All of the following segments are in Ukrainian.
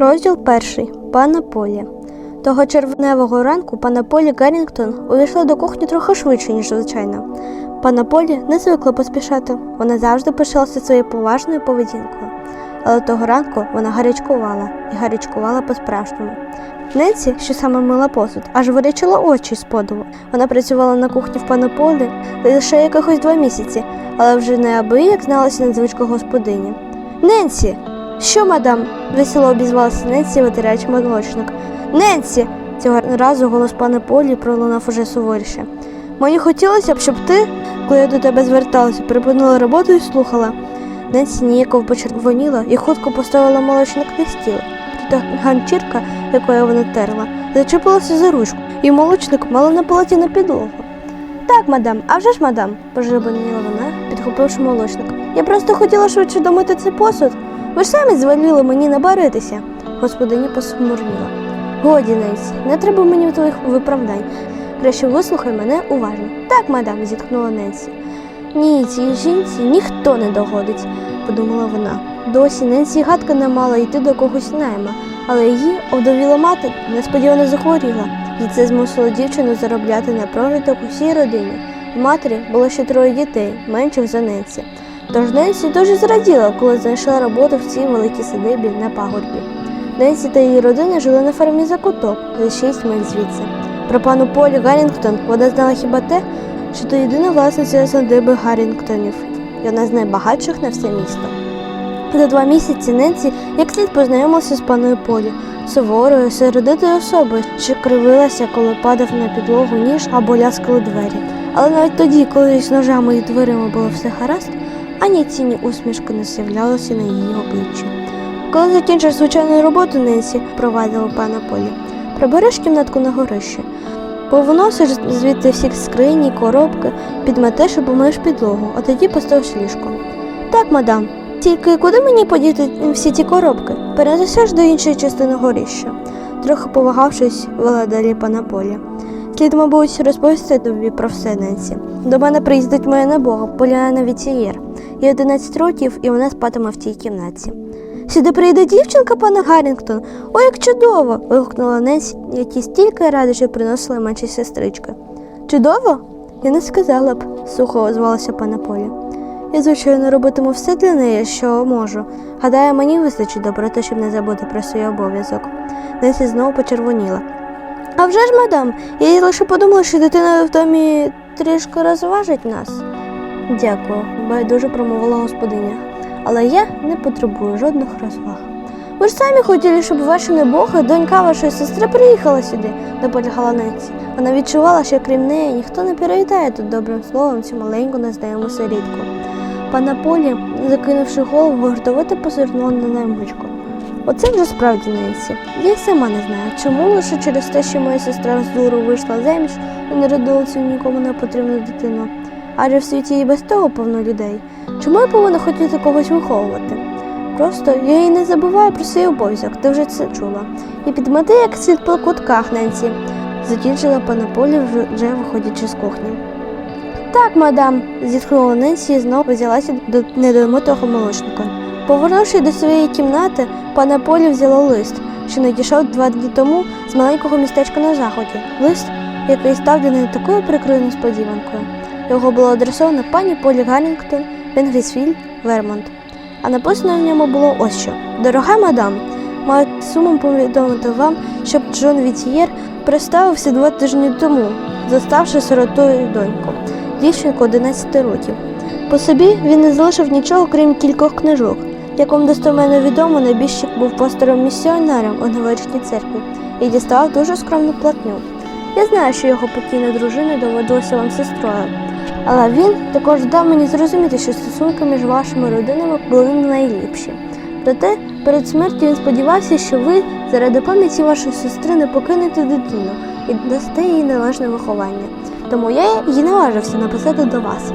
Розділ перший. Пана Полі. Того червневого ранку пана Полі Гаррінгтон увійшла до кухні трохи швидше, ніж звичайно. Пана Полі не звикла поспішати. Вона завжди пишалася своєю поважною поведінкою. Але того ранку вона гарячкувала і гарячкувала по-справжньому. Ненсі, що саме мила посуд, аж вирічила очі з подиву. Вона працювала на кухні в пана Полі лише якихось два місяці, але вже неабияк зналася на звичку господині. Ненсі! Що, мадам? весело обізвалася Ненсі, витираючи молочник. Ненсі! Цього разу голос пана Полі пролунав уже суворіше. Мені хотілося б, щоб ти, коли я до тебе зверталася, припинила роботу і слухала. Ненсі ніяково почервоніла і хутко поставила молочник на стіл. Проте ганчірка, якою вона терла, зачепилася за ручку, і молочник мало на полоті на підлогу. Так, мадам, а вже ж мадам, пожебоніла вона, підхопивши молочник. Я просто хотіла швидше домити цей посуд. Ви ж самі звеліли мені набаритися. Господиня посмурніла. Годі, Ненсі, не треба мені твоїх виправдань. Краще вислухай мене уважно. Так, мадам, зітхнула Ненсі. Ні, цій жінці ніхто не догодить, подумала вона. Досі Ненсі гадка не мала йти до когось найма, але її овдовіла мати несподівано захворіла, і це змусило дівчину заробляти на прожиток усій родині. У матері було ще троє дітей, менших за Ненсі. Тож Ненсі дуже зраділа, коли знайшла роботу в цій великій садибі на пагорбі. Ненсі та її родина жили на фермі за куток, за шість миль звідси. Про пану Полі Гаррінгтон вона знала хіба те, що то єдина власниця садиби Гаррінгтонів, і одна з найбагатших на все місто. За два місяці Ненсі як слід познайомилася з паною Полі, суворою, сердитою особою, що кривилася, коли падав на підлогу ніж або ляскали двері. Але навіть тоді, коли з ножами і дверима було все гаразд, ані тіні усмішки не з'являлося на її обличчі. Коли закінчиш звичайну роботу, Ненсі, провадила пана Полі, прибереш кімнатку на горище, повиносиш звідти всі скрині, коробки, підметеш і помиєш підлогу, а тоді поставиш ліжко. Так, мадам, тільки куди мені подіти всі ті коробки? Перенесеш до іншої частини горища. Трохи повагавшись, вела далі пана Полі. Слід, мабуть, розповісти тобі про все, Ненсі. До мене приїздить моя небога, Поліана Віцієр. Їй 11 років, і вона спатиме в тій кімнаті. Сюди прийде дівчинка, пане Гаррінгтон. О, як чудово! вигукнула Ненсі, які стільки радощів приносили менші сестрички. Чудово? Я не сказала б, сухо озвалася пана Полі. Я, звичайно, робитиму все для неї, що можу. Гадаю, мені вистачить доброти, щоб не забути про свій обов'язок. Несі знову почервоніла. А вже ж, мадам, я лише подумала, що дитина в домі трішки розважить нас. Дякую, байдуже промовила господиня. Але я не потребую жодних розваг. Ви ж самі хотіли, щоб ваша небога, донька вашої сестри, приїхала сюди, наполягала Ненсі. Вона відчувала, що крім неї ніхто не привітає тут добрим словом цю маленьку незнайому сирітку. Пана Полі, закинувши голову, гордовито позирнула на наймичку. Оце вже справді Ненсі. Я й сама не знаю, чому лише через те, що моя сестра з дуру вийшла заміж і народила цю нікому не потрібну дитину. Адже в світі і без того повно людей. Чому я повинна хотіти когось виховувати? Просто я і не забуваю про свій обов'язок, ти вже це чула. І підмети як слід по кутках, Ненсі, закінчила пана Полі, вже виходячи з кухні. Так, мадам, зітхнула Ненсі і знову взялася до недомитого молочника. Повернувши до своєї кімнати, пана Полі взяла лист, що надійшов два дні тому з маленького містечка на заході. Лист, який став для неї такою прикрою несподіванкою. Його було адресовано пані Полі Гаррінгтон, Венгрісвіль, Вермонт. А написано в ньому було ось що: Дорога мадам, маю сумом повідомити вам, щоб Джон Вітієр представився два тижні тому, заставши сиротою доньку, дівчинку 11 років. По собі він не залишив нічого, крім кількох книжок. Як вам достоменно відомо, небіжчик був пастором місіонером у новорічній церкві і діставав дуже скромну платню. Я знаю, що його покійна дружина доводилася вам сестрою, але він також дав мені зрозуміти, що стосунки між вашими родинами були найліпші. Проте перед смертю він сподівався, що ви заради пам'яті вашої сестри не покинете дитину і дасте їй належне виховання. Тому я і наважився написати до вас.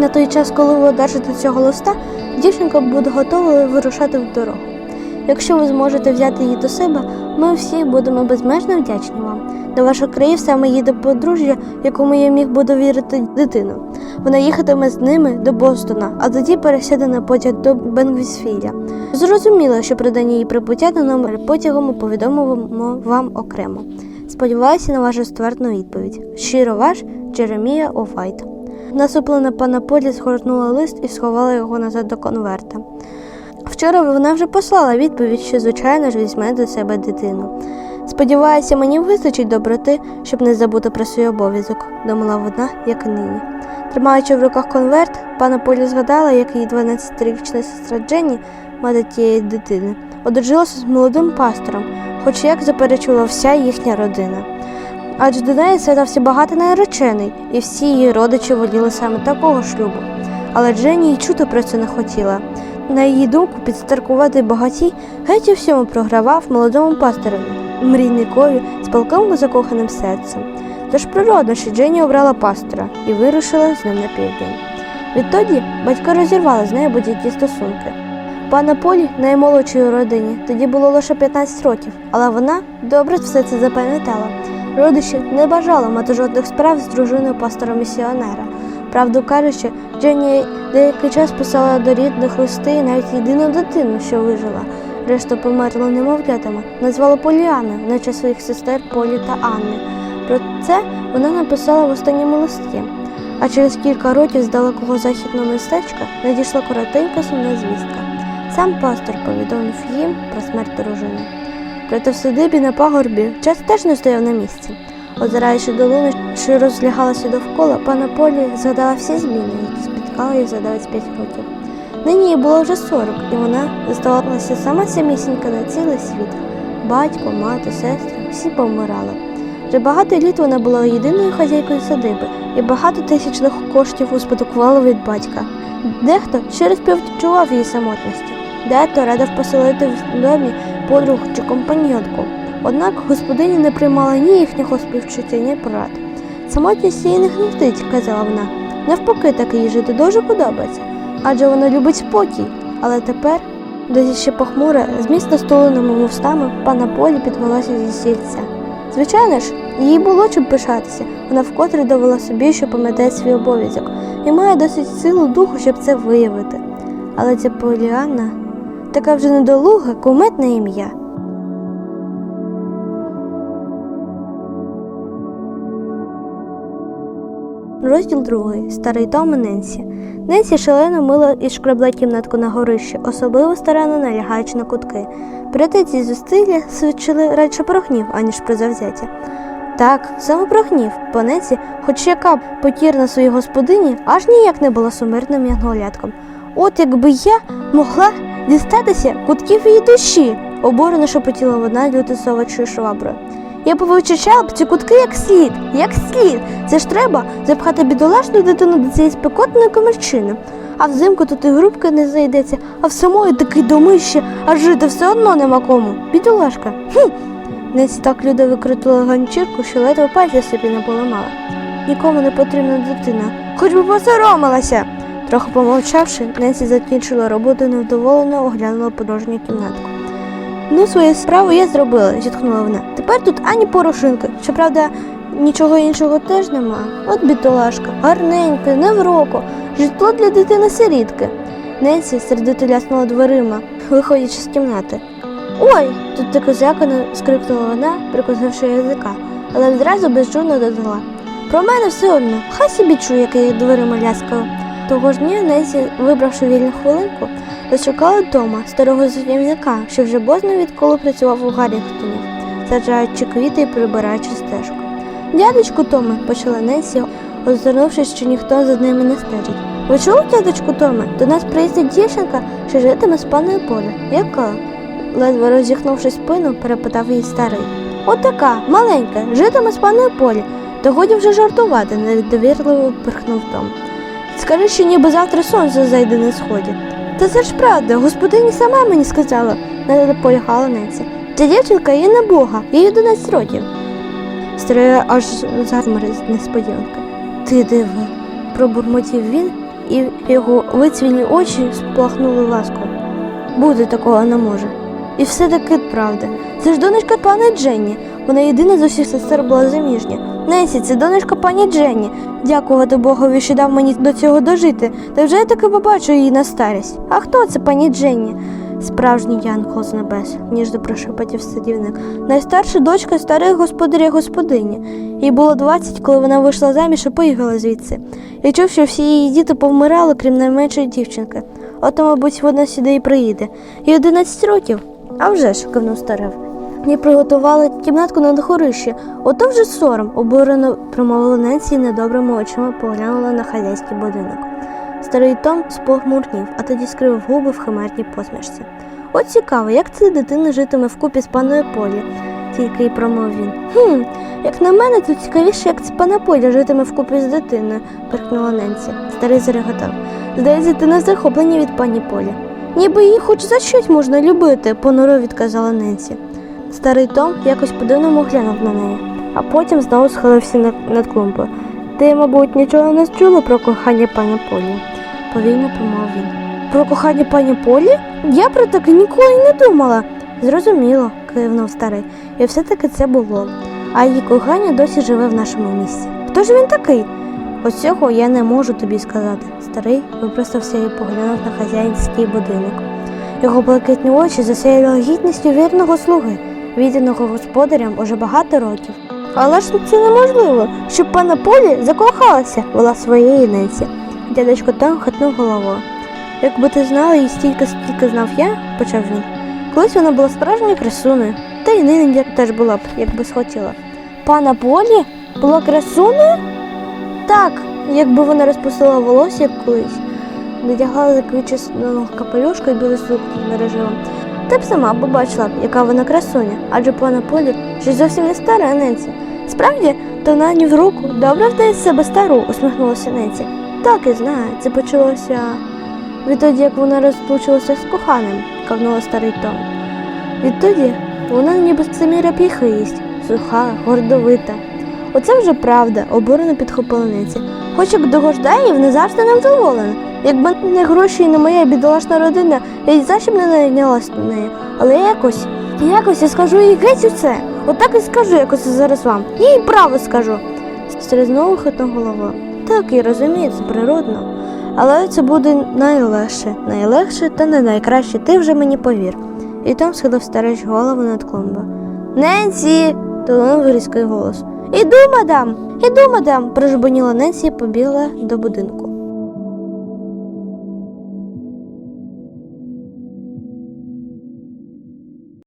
На той час, коли ви одержите цього листа, дівчинка буде готова вирушати в дорогу. Якщо ви зможете взяти її до себе, ми всі будемо безмежно вдячні вам. До ваших країв саме їде подружжя, якому я міг би довірити дитину. Вона їхатиме з ними до Бостона, а тоді пересяде на потяг до Бенгвісфіля. Зрозуміло, що про день її прибуття на номер потягу ми повідомимо вам окремо. Сподіваюся на вашу ствердну відповідь. Щиро ваш Джеремія Офайт. Насуплена пана Полі згорнула лист і сховала його назад до конверта. Вчора вона вже послала відповідь, що, звичайно ж, візьме до себе дитину. Сподіваюся, мені вистачить доброти, щоб не забути про свій обов'язок, думала вона, як нині. Тримаючи в руках конверт, пана Полі згадала, як її 12-річна сестра Дженні, мати тієї дитини, одружилася з молодим пастором, хоч як заперечувала вся їхня родина. Адже до неї святався багатий наречений, і всі її родичі воліли саме такого шлюбу. Але Дженні й чути про це не хотіла. На її думку, підстаркуватий багатій геть у всьому програвав молодому пасторові, мрійникові з палким закоханим серцем. Тож природно, що Дженні обрала пастора і вирушила з ним на південь. Відтоді батько розірвали з нею будь-які стосунки. Пана Полі, наймолодшій у родині, тоді було лише 15 років, але вона добре все це запам'ятала. Родичі не бажали мати жодних справ з дружиною пастора місіонера. Правду кажучи, Дженні деякий час писала до рідних листи і навіть єдину дитину, що вижила. Решта померла немовлятами, назвала Поліана, наче своїх сестер Полі та Анни. Про це вона написала в останньому листі. А через кілька років з далекого західного містечка надійшла коротенька сумна звістка. Сам пастор повідомив їм про смерть дружини. Проте в садибі на пагорбі час теж не стояв на місці. Озираючи долину, що розлягалася довкола, пана Полі згадала всі зміни, які спіткали її за 25 років. Нині їй було вже 40, і вона зоставалася сама самісінька на цілий світ. Батько, мати, сестри всі помирали. Вже багато літ вона була єдиною хазяйкою садиби, і багато тисячних коштів успадкувала від батька. Дехто щиро співчував її самотності, дехто радив поселити в домі подруг чи компаньонку. Однак господиня не приймала ні їхнього співчуття, ні порад. Самотність її не гнітить, казала вона. Навпаки, так їй жити дуже подобається, адже вона любить спокій. Але тепер, досі ще похмура, з міцно столеними вустами, пана Полі підвелася зі сільця. Звичайно ж, їй було чим пишатися. Вона вкотре довела собі, що пам'ятає свій обов'язок, і має досить силу духу, щоб це виявити. Але ця Поліанна така вже недолуга, куметне ім'я. Розділ другий. Старий Том і Ненсі. Ненсі шалено мила і шкребла кімнатку на горищі, особливо старанно налягаючи на кутки. Проте ці зусилля свідчили радше про гнів, аніж про завзяття. Так, саме про гнів, бо Ненсі, хоч яка покірна своїй господині, аж ніяк не була сумирним янголятком. От якби я могла дістатися кутків її душі, обурено шепотіла вона лютисовичою шваброю. Я повичищала б ці кутки як слід, як слід. Це ж треба запхати бідолашну дитину до цієї спекотної комірчини. А взимку тут і грубки не знайдеться, а в самої такий домище, а жити все одно нема кому. Бідолашка. Хм. Несі так люда викрутила ганчірку, що ледве пальця собі не поламала. Нікому не потрібна дитина, хоч би посоромилася. Трохи помовчавши, Несі закінчила роботу невдоволено оглянула порожню кімнатку. Ну, свою справу я зробила, зітхнула вона. Тепер тут ані порошинки. Щоправда, нічого іншого теж нема. От бідолашка, гарненьке, не в року, житло для дитини сирітки. Ненсі сердито ляснула дверима, виходячи з кімнати. Ой! Тут таки зякано скрикнула вона, прикусивши язика, але відразу безжурно додала. Про мене все одно, хай собі чує, як я дверима ляскала. Того ж дня Несі, вибравши вільну хвилинку, розшукала Тома, старого зрівника, що вже бозна відколи працював у Гаррінгтоні, саджаючи квіти і прибираючи стежку. Дядечку Томе, почала Несі, озирнувшись, що ніхто за ними не стежить. Ви чули, дядечку Томе? До нас приїздить дівчинка, що житиме з паною Полі. Яка? ледве розіхнувши спину, перепитав її старий. Отака, маленька, житиме з паною Полі. То годі вже жартувати, недовірливо пирхнув Том. Скажи, що ніби завтра сонце зайде на сході. Та це ж правда, господині сама мені сказала, не наполягала Ненсі. Ця дівчинка є не Бога, їй 11 років. Старий аж завмер з несподіванки. Ти диви, пробурмотів він, і його вицвілі очі сплахнули ласкою. Бути такого не може. І все таки правда. Це ж донечка пани Дженні. Вона єдина з усіх сестер була заміжня. Несі, це донечка пані Дженні. Дякувати Богові, що дав мені до цього дожити. Та вже я таки побачу її на старість. А хто це пані Дженні? Справжній янгол з небес, ніжно прошепотів садівник. Найстарша дочка старої господаря господині. Їй було 20, коли вона вийшла заміж і поїхала звідси. Я чув, що всі її діти повмирали, крім найменшої дівчинки. Ото, мабуть, вона сюди і приїде. Їй 11 років. А вже ж, кивнув старев. Мені приготували кімнатку на горищі. Ото вже сором, обурено промовила Ненсі і недобрими очима поглянула на хазяйський будинок. Старий Том спохмурнів, а тоді скривив губи в химерній посмішці. От цікаво, як ця дитина житиме вкупі з паною Полі, тільки й промовив він. Хм, як на мене, то цікавіше, як це пана Поля житиме вкупі з дитиною, перкнула Ненсі. Старий зареготав. Здається, ти не захоплені від пані Полі. Ніби її хоч за щось можна любити, понуро відказала Ненсі. Старий Том якось по-дивному глянув на неї, а потім знову схилився над, клумбою. Ти, мабуть, нічого не чула про кохання пані Полі, повільно промовив він. Про кохання пані Полі? Я про таке ніколи не думала. Зрозуміло, кивнув старий, і все-таки це було. А її кохання досі живе в нашому місті. Хто ж він такий? Ось цього я не можу тобі сказати. Старий випростався і поглянув на хазяїнський будинок. Його блакитні очі засяяли гідністю вірного слуги, відданого господарям уже багато років. Але ж це неможливо, щоб пана Полі закохалася, вела своєї Ненсі. Дядечко Том хитнув головою. Якби ти знала її стільки, скільки знав я, почав він. Колись вона була справжньою красунею, та й нині теж була б, якби схотіла. Пана Полі була красунею? Так, якби вона розпустила волосся, як колись, надягала заквічену капелюшку і білу сукню мереживом. Ти б сама побачила яка вона красуня, адже пана Полі щось зовсім не стара Ненсі. Справді, то на ні в руку добре вдає себе стару, усміхнулася Ненсі. Так і знаю, це почалося відтоді, як вона розлучилася з коханим, кавнула старий Том. Відтоді вона ніби самі рапіхи їсть, суха, гордовита. Оце вже правда, обурено підхопила Ненсі. Хоч як догождає, не завжди невдоволена. Якби не гроші і не моя бідолашна родина, я й б не найнялась на неї. Але якось, якось я скажу їй геть усе. Отак і скажу якось зараз вам. Їй право скажу. Старий знову хитнув головою. Так, я розумію, це природно. Але це буде найлегше, найлегше та не найкраще, ти вже мені повір. І Том схилив стареч голову над клумбою. Ненсі. долинув різкий голос. Іду, мадам, іду, мадам, прожбоніла Ненсі і побігла до будинку.